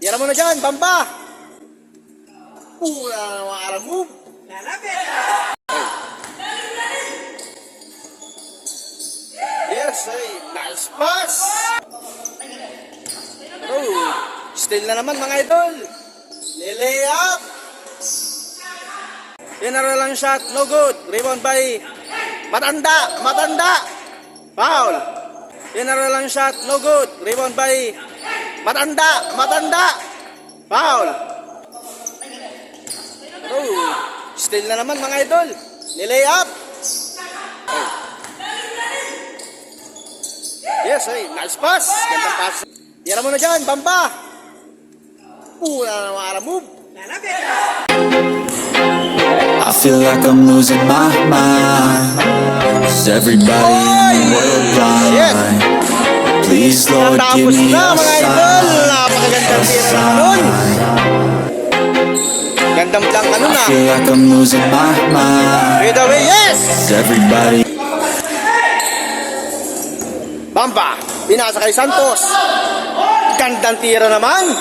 Tira mo na dyan, Bamba! Pura na mga alam mo. Yes, ay, nice pass! Oh, still na naman mga idol. Lilay up! General lang shot, no good. Rebound by Matanda, Matanda. Foul. General lang shot, no good. Rebound by Matanda, Matanda. Foul. Oh, still na naman mga idol. Nilay up. Oh. Yes, ay, nice pass. Gandang pass. Tira mo na dyan, Bamba. Pura na mga alam move. I feel like I'm losing my mind. Is everybody in the world? Please, Lord, give me na a sign. Napakagandang nun. Gandang lang ano I na. feel like I'm losing my mind. Straight away, yes! Everybody Bamba, pinasa kay Santos. Gandang tira naman.